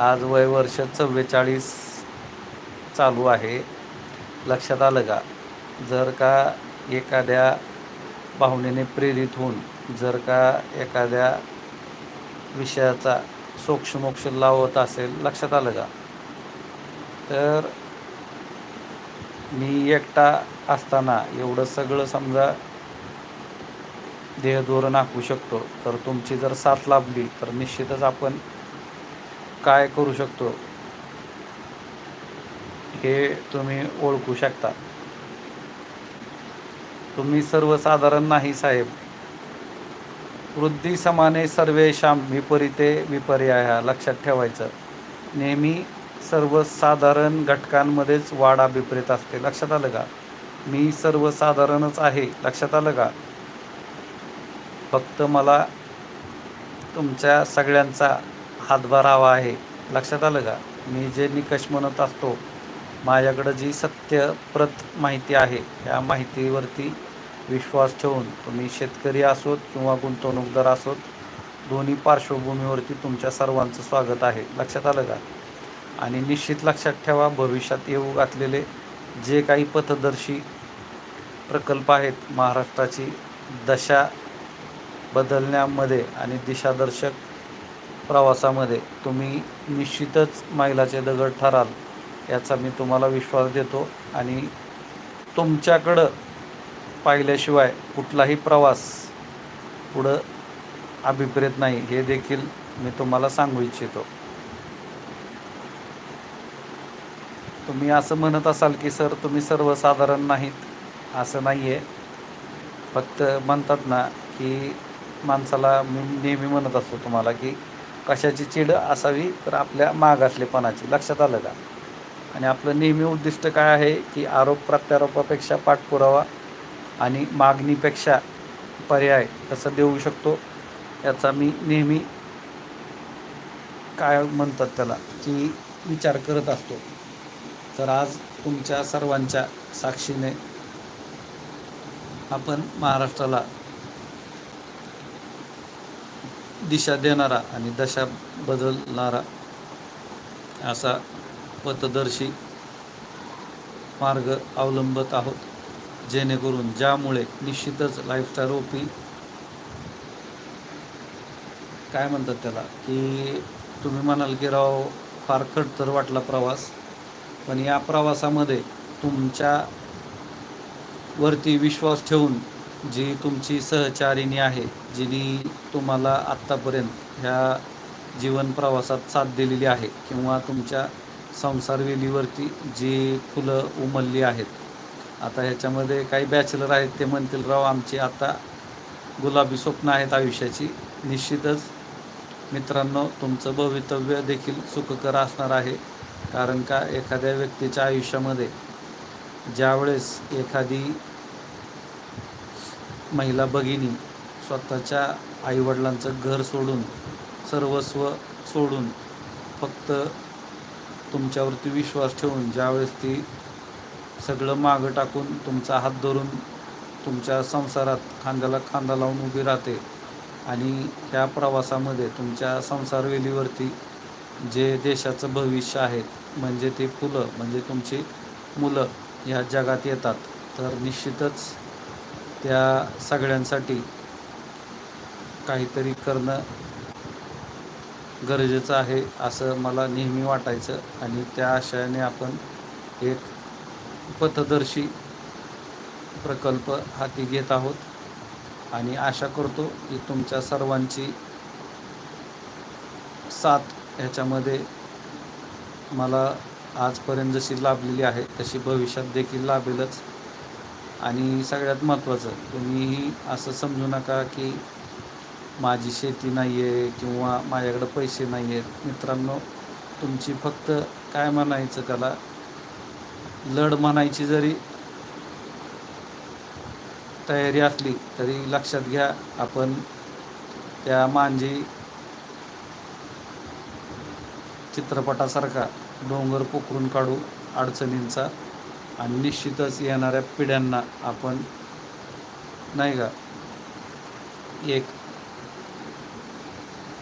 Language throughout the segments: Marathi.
आज वय वर्ष चव्वेचाळीस चालू आहे. लक्षात आलं का? जर का एखाद्या भावनेने प्रेरित होऊन जर का एखाद्या विषयाचा सोक्षमोक्ष लावत असेल लक्षात आलं का? तर मी एकटा असताना एवढं सगळं समजा देहधोरण आखू शकतो. तर तुमची जर साथ लाभली तर निश्चितच आपण काय करू शकतो हे तुम्ही ओळखू शकता. तुम्ही सर्वसाधारण नाही साहेब. वृद्धी समाने सर्वेशाम विपरीते विपर्याया लक्षात ठेवायचं. नेहमी सर्वसाधारण घटकांमध्येच वाढ अभिप्रेत असते. लक्षात आलं का? मी सर्वसाधारणच आहे. लक्षात आलं का? फक्त मला तुमच्या सगळ्यांचा हातभार हवा आहे. लक्षात आलं का? मी जे निकष म्हणत असतो माझ्याकडं जी सत्यप्रत माहिती आहे या माहितीवरती विश्वास ठेवून तुम्ही शेतकरी असोत किंवा गुंतवणूकदार असोत दोन्ही पार्श्वभूमीवरती तुमच्या सर्वांचं स्वागत आहे. लक्षात आलं का? आणि निश्चित लक्षात ठेवा भविष्यात येऊ घातलेले जे काही पथदर्शी प्रकल्प आहेत महाराष्ट्राची दशा बदलण्यामध्ये आणि दिशादर्शक प्रवासामध्ये तुम्ही निश्चितच मैलाचे दगड ठराल याचा मी तुम्हाला विश्वास देतो. आणि तुमच्याकडं पाहिल्याशिवाय कुठलाही प्रवास पुढं अभिप्रेत नाही हे देखील मी तुम्हाला सांगू इच्छितो. तुम्ही असं म्हणत असाल की सर तुम्ही सर्वसाधारण नाहीत. असं नाही आहे फक्त म्हणतात ना की माणसाला मी नेहमी म्हणत असतो तुम्हाला की कशाची चिड असावी तर आपल्या मागासलेपणाची. लक्षात आलं का? आणि आपलं नेहमी उद्दिष्ट काय आहे की आरोप प्रत्यारोपापेक्षा पाठपुरावा आणि मागणीपेक्षा पर्याय कसं देऊ शकतो. याचा मी नेहमी काय म्हणतात त्याला? की विचार करत असतो. तर आज तुमच्या सर्वांच्या साक्षीने आपण महाराष्ट्राला दिशा देणारा आणि दशा बदलणारा असा पथदर्शी मार्ग अवलंबत आहोत. जेणेकरून ज्यामुळे निश्चितच लाईफस्टाईल ओपी काय म्हणतात त्याला? की तुम्ही म्हणाल की राव फार खडतर वाटला प्रवास. पण या प्रवासामध्ये तुमच्या वरती विश्वास ठेवून जी तुमची सहचारिणी आहे जिने तुम्हाला आत्तापर्यंत ह्या जीवन प्रवासात साथ दिलेली आहे किंवा तुमच्या संसारवेलीवरती जी फुलं उमलली आहेत. आता ह्याच्यामध्ये काही बॅचलर आहेत ते म्हणतील राव आमची आता गुलाबी स्वप्न आहेत आयुष्याची. निश्चितच मित्रांनो तुमचं भवितव्य देखील सुखकर असणार आहे. कारण का एखाद्या व्यक्तीच्या आयुष्यामध्ये ज्यावेळेस एखादी महिला भगिनी स्वतःच्या आईवडिलांचं घर सोडून सर्वस्व सोडून फक्त तुमच्यावरती विश्वास ठेवून ज्यावेळेस ती सगळं मागं टाकून तुमचा हात धरून तुमच्या संसारात खांद्याला खांदा लावून उभी राहते आणि ह्या प्रवासामध्ये तुमच्या संसारवेलीवरती जे देशाचं भविष्य आहे म्हणजे ते फुलं म्हणजे तुमची मुलं ह्या जगात येतात तर निश्चितच त्या सगळ्यांसाठी काहीतरी करणं गरजेचं आहे असं मला नेहमी वाटायचं आणि त्या आशयाने आपण एक पथदर्शी प्रकल्प हाती घेत आहोत. आणि आशा करतो की तुमच्या सर्वांची साथ ह्याच्यामध्ये मला आजपर्यंत जशी लाभलेली आहे तशी भविष्यात देखील लाभेलच. आणि सगळ्यात महत्त्वाचं तुम्हीही असं समजू नका की माझी शेती नाही आहे किंवा माझ्याकडं पैसे नाही आहेत मित्रांनो तुमची फक्त काय म्हणायचं त्याला? लढ म्हणायची जरी तयारी असली तरी लक्षात घ्या आपण त्या मांजी चित्रपटासारखा डोंगर पोखरून काढू अडचणींचा आणि निश्चितच येणाऱ्या पिढ्यांना आपण नाही का एक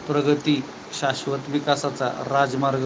प्रगती शाश्वत विकासाचा राजमार्ग